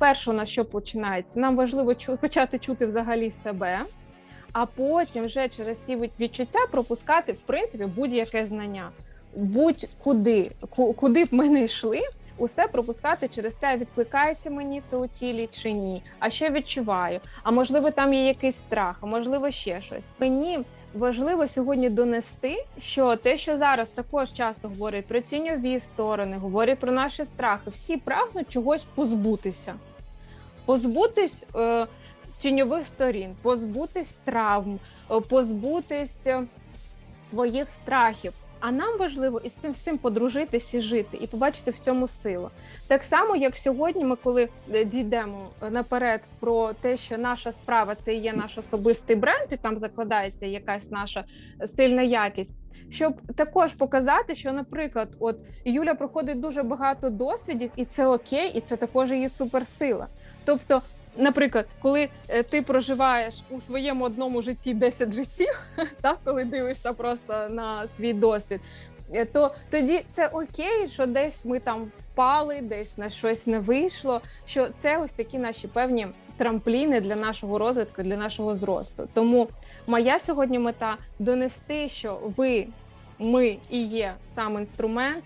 перше, у нас що починається? Нам важливо чу- почати чути взагалі себе, а потім вже через ці відчуття пропускати в принципі будь-яке знання. Будь-куди, ку- куди б ми не йшли, усе пропускати через те, відкликається мені це у тілі чи ні. А що відчуваю? А можливо, там є якийсь страх, а можливо, ще щось. Мені важливо сьогодні донести, що те, що зараз також часто говорять про тіньові сторони, говорять про наші страхи, всі прагнуть чогось позбутися, позбутись е, тіньових сторін, позбутись травм, е, позбутись е, своїх страхів. А нам важливо із цим всім подружитись і жити, і побачити в цьому силу. Так само, як сьогодні, ми коли е, дійдемо наперед про те, що наша справа це є наш особистий бренд, і там закладається якась наша сильна якість. Щоб також показати, що, наприклад, от Юля проходить дуже багато досвідів, і це окей, і це також її суперсила. Тобто, наприклад, коли е, ти проживаєш у своєму одному житті 10 життів, так коли дивишся просто на свій досвід. е, То тоді це окей, що десь ми там впали, десь на щось не вийшло. Що це ось такі наші певні трампліни для нашого розвитку, для нашого зросту. Тому моя сьогодні мета донести, що ви, ми і є сам інструмент,